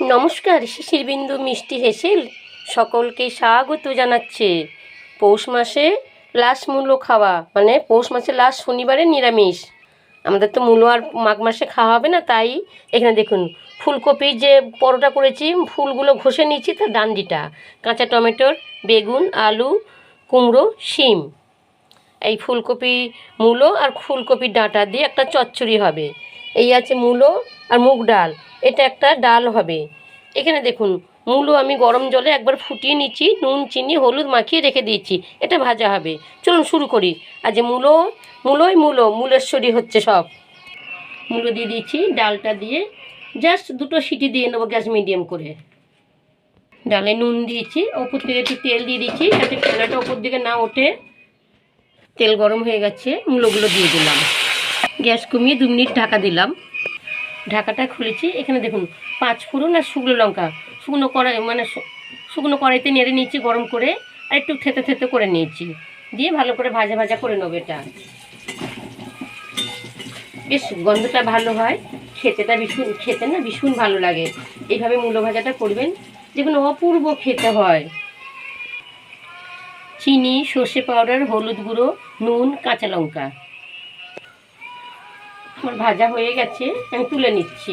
নমস্কার শিশির বিন্দু মিষ্টি হেসেল সকলকে স্বাগত জানাচ্ছে। পৌষ মাসে লাস্ট মূলো খাওয়া মানে পৌষ মাসে লাস্ট শনিবারে নিরামিষ। আমাদের তো মূলো আর মাঘ মাসে খাওয়া হবে না, তাই এখানে দেখুন, ফুলকপির যে পরোটা করেছি, ফুলগুলো ঘষে নিয়েছি, তার ডান্ডিটা, কাঁচা টমেটোর, বেগুন, আলু, কুমড়ো, শিম। এই ফুলকপি মূলো আর ফুলকপির ডাঁটা দিয়ে একটা চচ্চড়ি হবে। এই আছে মূলো আর মুগ ডাল। এটা একটা ডাল হবে। এখানে দেখুন, মূলো আমি গরম জলে একবার ফুটিয়ে নিচ্ছি, নুন, চিনি, হলুদ মাখিয়ে রেখে দিয়েছি, এটা ভাজা হবে। চলুন শুরু করি। আর যে মূলো, মূলোই মূলো, মূলেশ্বরী হচ্ছে সব। মূলো দিয়ে দিয়েছি, ডালটা দিয়ে জাস্ট দুটো সিটি দিয়ে নেব গ্যাস মিডিয়াম করে। ডালে নুন দিয়েছি, ওপর থেকে একটু তেল দিয়ে দিচ্ছি যাতে ফেনাটা ওপর দিকে না ওঠে। তেল গরম হয়ে গেছে, মূলোগুলো দিয়ে দিলাম। গ্যাস কমিয়ে দু মিনিট ঢাকা দিলাম। ঢাকাটা খুলেছি। এখানে দেখুন, পাঁচ ফোড়ন আর শুকনো লঙ্কা। শুকনো কড়াই মানে শুকনো কড়াইতে নেড়ে নিয়েছি গরম করে, আর একটু থেতে থেতে করে নিয়েছি। দিয়ে ভালো করে ভাজা ভাজা করে নেব এটা। বেশ, গন্ধটা ভালো হয়। খেতেটা ভীষণ, খেতে না ভীষণ ভালো লাগে। এইভাবে মূলো ভাজাটা করবেন। দেখুন, অপূর্ব খেতে হয়। চিনি, সর্ষে পাউডার, হলুদ গুঁড়ো, নুন, কাঁচা লঙ্কা। আমার ভাজা হয়ে গেছে, আমি তুলে নিচ্ছি।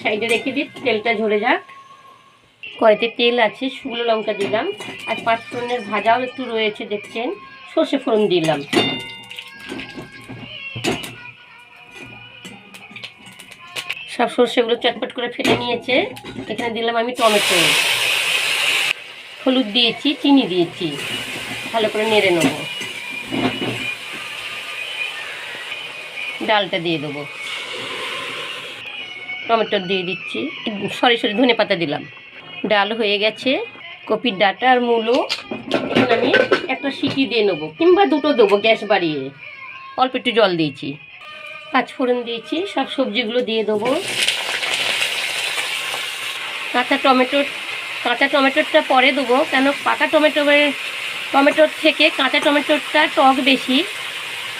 সাইডে রেখে দিই তেলটা ঝরে যাক। কড়াইতে তেল আছে, শুকনো লঙ্কা দিলাম, আর পাঁচ ফোড়নের ভাজাও একটু রয়েছে, দেখছেন? সর্ষে ফোড়ন দিলাম। সব সর্ষেগুলো চটপট করে ফেটে নিয়েছে। এখানে দিলাম আমি টমেটো। হলুদ দিয়েছি, চিনি দিয়েছি। ভালো করে নেড়ে নেব। ডালটা দিয়ে দেবো। টমেটো দিয়ে দিচ্ছি। সরি সরি, ধনে পাতা দিলাম। ডাল হয়ে গেছে। কপির ডাটা আর মূলো এখন আমি একটা সিটি দিয়ে নেব, কিংবা দুটো দেবো গ্যাস বাড়িয়ে। অল্প একটু জল দিয়েছি। পাঁচ ফোড়ন দিয়েছি, সব সবজিগুলো দিয়ে দেবো। কাঁচা টমেটো, কাঁচা টমেটোটা পরে দেবো, কেন পাকা টমেটো, টমেটোর থেকে কাঁচা টমেটোটা টক বেশি।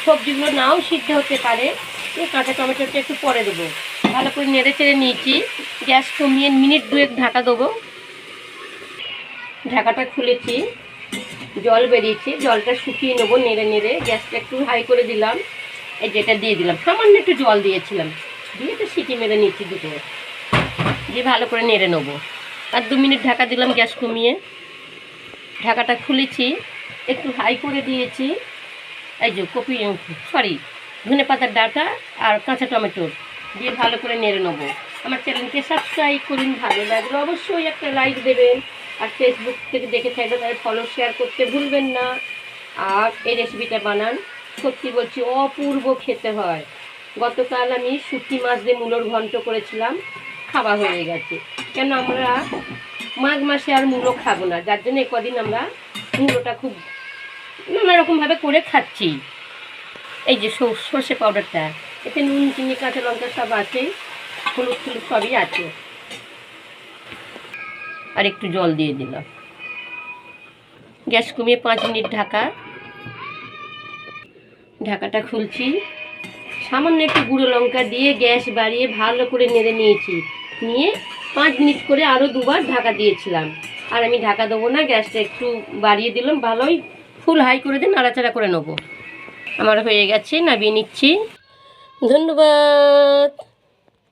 সবজিগুলো নাও সিদ্ধ হতে পারে। কাঁচা টমেটোটা একটু পরে দেবো। ভালো করে নেড়ে চেড়ে নিয়েছি। গ্যাস কমিয়ে মিনিট দুয়েক ঢাকা দেবো। ঢাকাটা খুলেছি। জল বেরিয়েছে। জলটা শুকিয়ে নেব নেড়ে নেড়ে। গ্যাসটা একটু হাই করে দিলাম। এই যেটা দিয়ে দিলাম। সামান্য একটু জল দিয়েছিলাম। দিয়ে তো সিটি মেরে নিচ্ছি দুটো। দিয়ে ভালো করে নেড়ে নেব। আর দু মিনিট ঢাকা দিলাম গ্যাস কমিয়ে। ঢাকাটা খুলেছি। একটু হাই করে দিয়েছি। এই যে কপি সরি ধনে পাতার ডাটা আর কাঁচা টমেটো দিয়ে ভালো করে নেড়ে নেব। আমার চ্যানেলকে সাবস্ক্রাইব করুন, ভালো লাগলে অবশ্যই একটা লাইক দেবেন। আর ফেসবুক থেকে দেখে থাকলে তাদের ফলো শেয়ার করতে ভুলবেন না। আর এই রেসিপিটা বানান, সত্যি বলছি, অপূর্ব খেতে হয়। গতকাল আমি শুটকি মাছ দিয়ে মূলোর ঘন্ট করেছিলাম, খাওয়া হয়ে গেছে। কেন আমরা মাঘ মাসে আর মূলো খাব না? যার জন্য কদিন আমরা মূলোটা খুব নানা রকমভাবে করে খাচ্ছি। এই যে সর- সর্ষে পাউডারটা, এতে নুন, চিনি, কাঁচা লঙ্কা সব আছে, হলুদ টুলুদ সবই আছে। আর একটু জল দিয়ে দিলাম। গ্যাস কমিয়ে পাঁচ মিনিট ঢাকা। ঢাকাটা খুলছি। সামান্য একটু গুঁড়ো লঙ্কা দিয়ে গ্যাস বাড়িয়ে ভালো করে নেড়ে নিয়েছি। নিয়ে পাঁচ মিনিট করে আরও দুবার ঢাকা দিয়েছিলাম। আর আমি ঢাকা দেবো না, গ্যাসটা একটু বাড়িয়ে দিলাম, ভালোই ফুল হাই করে দিয়ে নাড়াচাড়া করে নেব। আমার হয়ে গেছে নাবিয়ে নিচ্ছি। ধন্যবাদ।